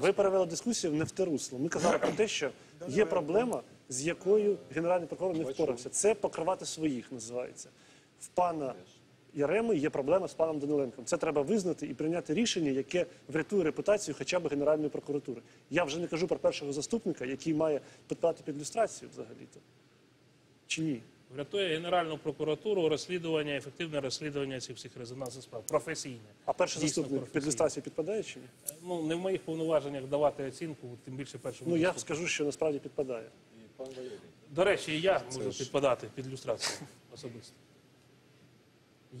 Ви перевели дискусію не в те русло. Ми казали про те, що є проблема, з якою генеральний прокурор не впорався. Це покривати своїх називається. В пана Яреми є проблема з паном Даниленком. Це треба визнати і прийняти рішення, яке врятує репутацію хоча б Генеральної прокуратури. Я вже не кажу про першого заступника, який має підпадати під люстрацію взагалі-то. Чи ні? Врятує Генеральну прокуратуру розслідування, ефективне розслідування цих всіх резонансних справ. Професійне. А перший Дійсно заступник під професійне. люстрацію підпадає чи ні? Ну, не в моїх повноваженнях давати оцінку, тим більше першому. Ну я заступнику. скажу, що насправді підпадає. До речі, і я можу підпадати під люстрацію особисто.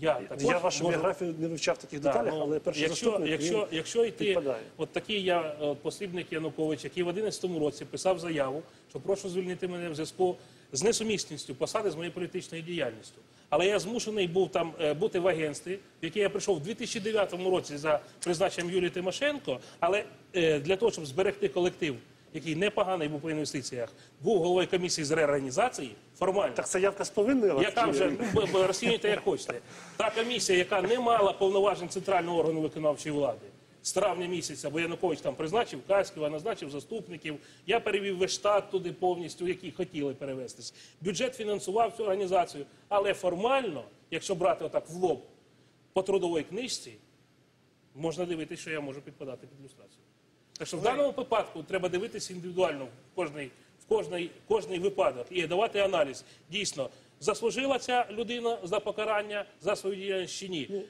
Я також Я вашу можу- біографію не вивчав в таких Да, деталях, ну, але перший якщо, заступник якщо, він якщо йти, підпадає. от такий я е, послідник Янукович, який в 11 році писав заяву, що прошу звільнити мене в зв'язку з несумісністю посади з моєю політичною діяльністю. Але я змушений був там е, бути в агентстві, в яке я прийшов в 2009 році за призначенням Юлії Тимошенко, але е, для того, щоб зберегти колектив, який непоганий був по інвестиціях, був головою комісії з реорганізації, формально. Так це явка з повинною? Яка вже ну, розцінюйте як хочете. Та комісія, яка не мала повноважень центрального органу виконавчої влади з травня місяця, бо Янукович там призначив Каськіва, назначив заступників. Я перевів весь штат туди повністю, який хотіли перевестись. Бюджет фінансував цю організацію, але формально, якщо брати отак в лоб по трудовій книжці, можна дивитися, що я можу підпадати під люстрацію. Так що в даному випадку треба дивитися індивідуально в кожний, в кожний, кожний випадок і давати аналіз. Дійсно, заслужила ця людина за покарання за свою діяльність чи ні.